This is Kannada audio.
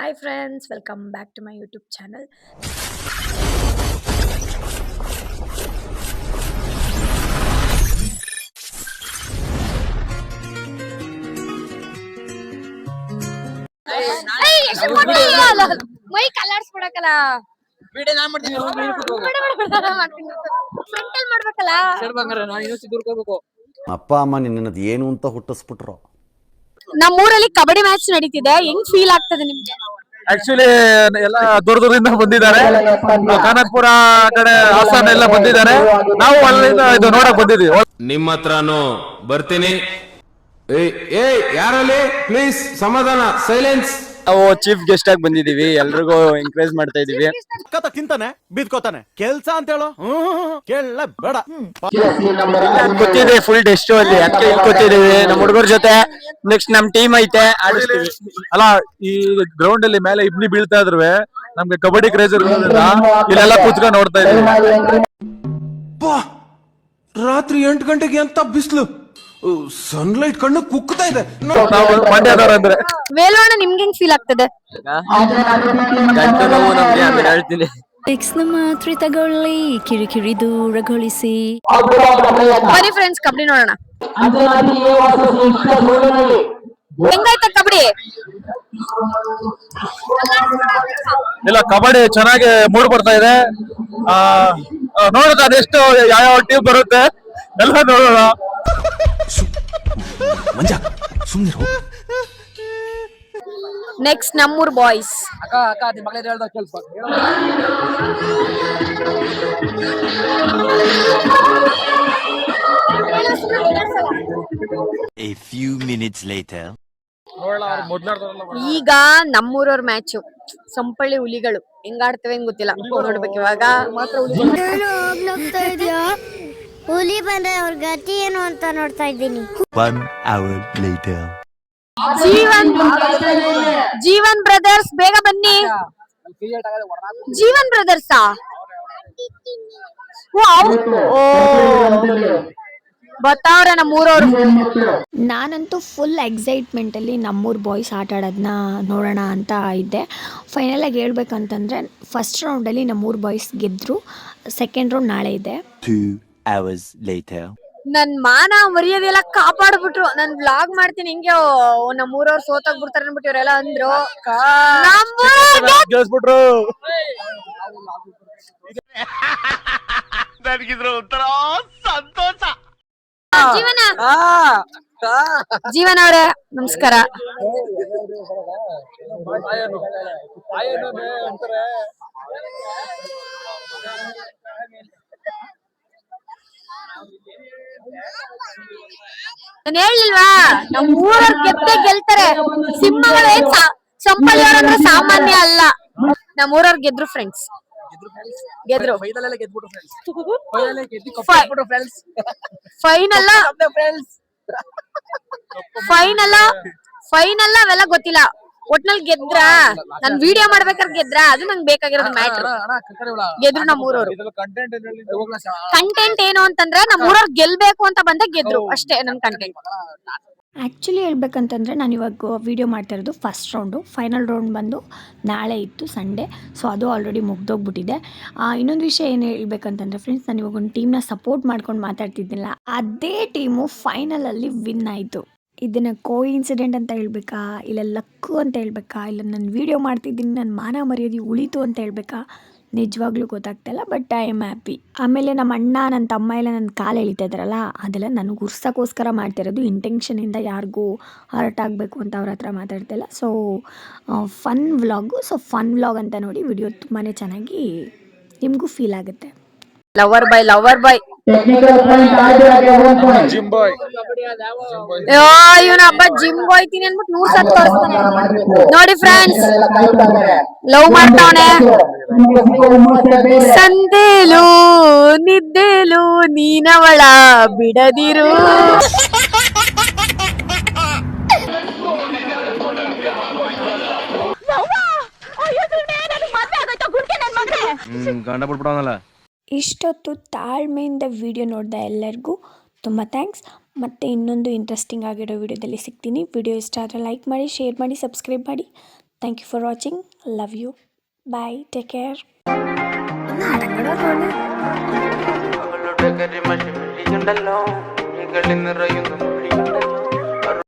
Hi friends welcome back to my YouTube channel my colours video ನಾ ಮಾಡ್ತೀನಿ. ಮಾಡ್ಬೇಕಲ್ಲ. ಅಪ್ಪ ಅಮ್ಮ ನಿನ್ನದು ಏನು ಅಂತ ಹುಟ್ಟಿಸ್ಬಿಟ್ರು. ನಮ್ಮೂರಲ್ಲಿ ಕಬಡ್ಡಿ ಮ್ಯಾಚ್ ನಡೀತಿದೆ. ಹೆಂಗ್ ಫೀಲ್ ಆಗ್ತದೆ ನಿಮ್ಗೆ? ಆಕ್ಚುಲಿ ಎಲ್ಲ ದೂರ ದೂರದಿಂದ ಬಂದಿದ್ದಾರೆ. ಕಾನಕ್ಪುರ ಕಡೆ ಹಾಸನ ಎಲ್ಲ ಬಂದಿದ್ದಾರೆ. ನಾವು ಅಲ್ಲಿಂದ ಇದು ನೋಡಕ್ ಬಂದಿದ್ವಿ ನಿಮ್ಮ ಹತ್ರನು ಬರ್ತೀನಿ. ಏಯ್ ಏಯ್ ಯಾರಲ್ಲಿ? ಪ್ಲೀಸ್ ಸಮಾಧಾನ ಸೈಲೆನ್ಸ್ ನಾವು ಚೀಫ್ ಗೆಸ್ಟ್ ಆಗಿ ಬಂದಿದೀವಿ ಎಲ್ರಿಗೂ ಎಂಕರೇಜ್ ಮಾಡ್ತಾ ಇದೀವಿ. ಕತ ತಿಂತಾನೆ ಬಿದ್ಕೋತಾನೆ. ಕೆಲ್ಸ ಅಂತ ಹೇಳು ಕೇಳ ಬೇಡ ಗೊತ್ತಿದೆ ಫುಲ್ ಡೆಸ್ಟ್ ಅಲ್ಲಿ. ಅದಕ್ಕೆ ಇಲ್ಲಿ ಕೂತಿದೀವಿ ನಮ್ಮ ಹುಡುಗರ ಜೊತೆ ನೆಕ್ಸ್ಟ್ ನಮ್ ಟೀಮ್ ಐತೆ ಆಡಿಸ್ತೀವಿ. ಅಲ್ಲ ಈ ಗ್ರೌಂಡ್ ಅಲ್ಲಿ ಮೇಲೆ ಇಬ್ನಿ ಬೀಳ್ತಾ ಇದ್ರು ನಮ್ಗೆ ಕಬಡ್ಡಿ ಕ್ರೇಜ್ ಇರೋದ್ರಿಂದ ಇಲ್ಲೆಲ್ಲ ಕೂತ್ಕೊಂಡು ನೋಡ್ತಾ ಇದೀವಿ ರಾತ್ರಿ ಎಂಟು ಗಂಟೆಗೆ ಅಂತ ಬಿಸಿಲು. ಸನ್ಲೈಟ್ ಕಣ್ಣು ಕುಕ್ತಾ ಇದೆ. ಅಂದ್ರೆ. ವೇಲೋಣ ನಿಮ್ಗೆ ಹೆಂಗ್ ಫೀಲ್ ಆಗ್ತದೆ? ಗಂಟು ನೋವು ನಮ್ಗೆ ಆಮೇಲೆ ಹೇಳ್ತೀನಿ. ನ ಮಾತ್ರೆ ತಗೊಳ್ಳಿ ಕಿರಿಕಿರಿ ದೂರಗೊಳಿಸಿ. ಬನ್ನಿ ಫ್ರೆಂಡ್ಸ್ ಕಬಡ್ಡಿ ನೋಡೋಣ. ಹೆಂಗಾಯ್ತ ಕಬಡ್ಡಿ? ಇಲ್ಲ ಕಬಡ್ಡಿ ಚೆನ್ನಾಗಿ ಮೂಡ್ ಬರ್ತಾ ಇದೆ. ಆ ಆ, ನೋಡೋಣ ಅದೆಷ್ಟು ಯಾವ ಟೀಮ್ ಬರುತ್ತೆ. ಎಲ್ಲ ನೋಡೋಣ. ನೆಕ್ಸ್ಟ್ ನಮ್ಮೂರ್ ಬಾಯ್ಸ್ ಅಕ್ಕ ಅಕ್ಕ ನಿಮ್ಮ ಮಗಳೇ ಹೇಳ್ದ ಕೇಳ್ಪ A few minutes later. ಈಗ ನಮ್ಮೂರವ್ರ ಮ್ಯಾಚ್ ಸಂಪಳ್ಳಿ ಹುಲಿಗಳು. ಹೆಂಗಾಡ್ತವೆ ಹೆಂಗ್ ಗೊತ್ತಿಲ್ಲ. ನೋಡ್ಬೇಕು ಇವಾಗ. ಮಾತ್ರ ಹುಲಿ ಹುಲಿ ಬಂದ್ರೆ ಅವ್ರ ಗತಿ ಏನು ಅಂತ ನೋಡ್ತಾ ಇದ್ದೀನಿ. One hour later. Jeevan Jeevan brothers ಬೇಗ ಬನ್ನಿ. ಜೀವನ್ ಬ್ರದರ್ಸ್? ಓ ಬತ್ತಾವ್ರೆ ನಮ್ಮೂರವ್ರು ನಾನಂತೂ ಫುಲ್ ಎಕ್ಸೈಟ್ಮೆಂಟಲ್ಲಿ ನಮ್ಮೂರು ಬಾಯ್ಸ್ ಆಟ ಆಡೋದನ್ನ ನೋಡೋಣ ಅಂತ ಇದ್ದೆ. ಫೈನಲ್ ಆಗಿ ಹೇಳ್ಬೇಕಂತಂದ್ರೆ ಫಸ್ಟ್ ರೌಂಡಲ್ಲಿ ನಮ್ಮೂರು ಬಾಯ್ಸ್ ಗೆದ್ರು ಸೆಕೆಂಡ್ ರೌಂಡ್ ನಾಳೆ ಇದೆ. Two hours later. ನನ್ ಮಾನ ಮರ್ಯಾದೆಲ್ಲ ಕಾಪಾಡ್ಬಿಟ್ರು ನನ್ ಬ್ಲಾಗ್ ಮಾಡ್ತೀನಿ ಹಿಂಗೆ ಓ, ಸೋತಾಗ್ ಬಿಡ್ತಾರೆ ಅನ್ಬಿಟ್ಟು ಇವರೆಲ್ಲ ಅಂದ್ರು ಒಂಥರ ಸಂತೋಷ ಜೀವನ ಜೀವನ ಅವ್ರೆ ನಮಸ್ಕಾರ ನಾನು ಹೇಳಿಲ್ವಾ? ನಮ್ ಊರವ್ರ ಗೆದ್ದೆ ಗೆಲ್ತಾರೆ. ಸಿಂಹಗಳು ಏನ್ ಸಾಮಾನ್ಯ ಅಲ್ಲ. ನಮ್ ಊರವ್ರ ಗೆದ್ರು ಫ್ರೆಂಡ್ಸ್ ಗೆದ್ರು. ಫೈನಲ್ ಫೈನಲ್ಲ ಗೆದ್ಬಿಟ್ರು ಫ್ರೆಂಡ್ಸ್ ಫೈನಲ್ ಗೆದ್ದಿ cup Fi- ಗೆದ್ಬಿಟ್ರು friends final friends final final ಅವೆಲ್ಲ ಗೊತ್ತಿಲ್ಲ. ಒಟ್ನಲ್ಲಿ ಗೆದ್ರ? ನಾನ್ ವಿಡಿಯೋ ಮಾಡ್ಬೇಕಾದ್ರೆ ಗೆದ್ರ? ಅದು ನಂಗೆ ಬೇಕಾಗಿರೋದು ಮ್ಯಾಟರ್ ಗೆದ್ರು ನಮ್ಮ ಊರವ್ರು. ಕಂಟೆಂಟ್ ಏನು ಅಂತಂದ್ರೆ ನಮ್ಮ ಊರವ್ರು ಗೆಲ್ಬೇಕು ಅಂತ ಬಂದ ಗೆದ್ರು. ಅಷ್ಟೇ ನನ್ ಕಂಟೆಂಟ್ ಆ್ಯಕ್ಚುಲಿ ಹೇಳ್ಬೇಕಂತಂದರೆ ನಾನು ಇವಾಗ ವೀಡಿಯೋ ಮಾಡ್ತಾ ಇರೋದು ಫಸ್ಟ್ ರೌಂಡು ಫೈನಲ್ ರೌಂಡ್ ಬಂದು ನಾಳೆ ಇತ್ತು ಸಂಡೆ ಸೊ ಅದು ಆಲ್ರೆಡಿ ಮುಗ್ದೋಗ್ಬಿಟ್ಟಿದೆ. ಇನ್ನೊಂದು ವಿಷಯ ಏನು ಹೇಳ್ಬೇಕಂತಂದರೆ ಫ್ರೆಂಡ್ಸ್ ನಾನು ಇವಾಗ ಒಂದು ಟೀಮ್ನ ಸಪೋರ್ಟ್ ಮಾಡ್ಕೊಂಡು ಮಾತಾಡ್ತಿದ್ದಿಲ್ಲ. ಅದೇ ಟೀಮು ಫೈನಲಲ್ಲಿ ವಿನ್ ಆಯಿತು. ಇದನ್ನು ಕೋ ಇನ್ಸಿಡೆಂಟ್ ಅಂತ ಹೇಳಬೇಕಾ? ಇಲ್ಲ ಲಕ್ಕು ಅಂತ ಹೇಳಬೇಕಾ? ಇಲ್ಲ ನಾನು ವೀಡಿಯೋ ಮಾಡ್ತಿದ್ದೀನಿ ನನ್ನ ಮಾನ ಮರ್ಯಾದೆ ಉಳಿತು ಅಂತ ಹೇಳಬೇಕಾ? ನಿಜವಾಗ್ಲೂ ಗೊತ್ತಾಗ್ತಾಯಿಲ್ಲ ಬಟ್ ಐ ಆಮ್ ಹ್ಯಾಪಿ ಆಮೇಲೆ ನಮ್ಮ ಅಣ್ಣ, ನನ್ನ ತಮ್ಮ ಎಲ್ಲ ನನ್ನ ಕಾಲು ಎಳಿತಾ ಇದ್ರಲ್ಲ ಅದೆಲ್ಲ ನನಗೆ ಉರ್ಸೋಕ್ಕೋಸ್ಕರ ಮಾಡ್ತಿರೋದು ಇಂಟೆನ್ಷನಿಂದ ಯಾರಿಗೂ ಹರ್ಟ್ ಆಗಬೇಕು ಅಂತ ಅವ್ರ ಹತ್ರ ಮಾತಾಡ್ತಿಲ್ಲ so fun vlog so fun vlog ಅಂತ ನೋಡಿ ವಿಡಿಯೋ ತುಂಬಾ ಚೆನ್ನಾಗಿ ನಿಮಗೂ ಫೀಲ್ ಆಗುತ್ತೆ. Lover boy lover boy gym boy ಅಯ್ಯೋ ಇವನ ಹಬ್ಬ ಜಿಮ್ ಹೋಯ್ತೀನಿ ಅನ್ಬಿಟ್ಟು ನೂರ್ ಸತ್ ತೋರಿಸ್ತಾನೆ ನೋಡಿ ಫ್ರೆಂಡ್ಸ್ ಲವ್ ಮಾಡ್ತಾವನೆ. ಸಂದೇಲು ನಿದ್ದೇಲು ನೀನವಳ ಬಿಡದಿರು. ಗಂಡ ಬಿಟ್ಬಿಡೋನಲ್ಲ. ಇಷ್ಟೊತ್ತು ತಾಳ್ಮೆಯಿಂದ ವಿಡಿಯೋ ನೋಡಿದ ಎಲ್ಲರಿಗೂ ತುಂಬ ಥ್ಯಾಂಕ್ಸ್. ಮತ್ತು ಇನ್ನೊಂದು ಇಂಟ್ರೆಸ್ಟಿಂಗ್ ಆಗಿರೋ ವಿಡಿಯೋದಲ್ಲಿ ಸಿಗ್ತೀನಿ. ವಿಡಿಯೋ ಇಷ್ಟ ಆದರೆ ಲೈಕ್ ಮಾಡಿ ಶೇರ್ ಮಾಡಿ ಸಬ್ಸ್ಕ್ರೈಬ್ ಮಾಡಿ. Thank you for watching love you bye take care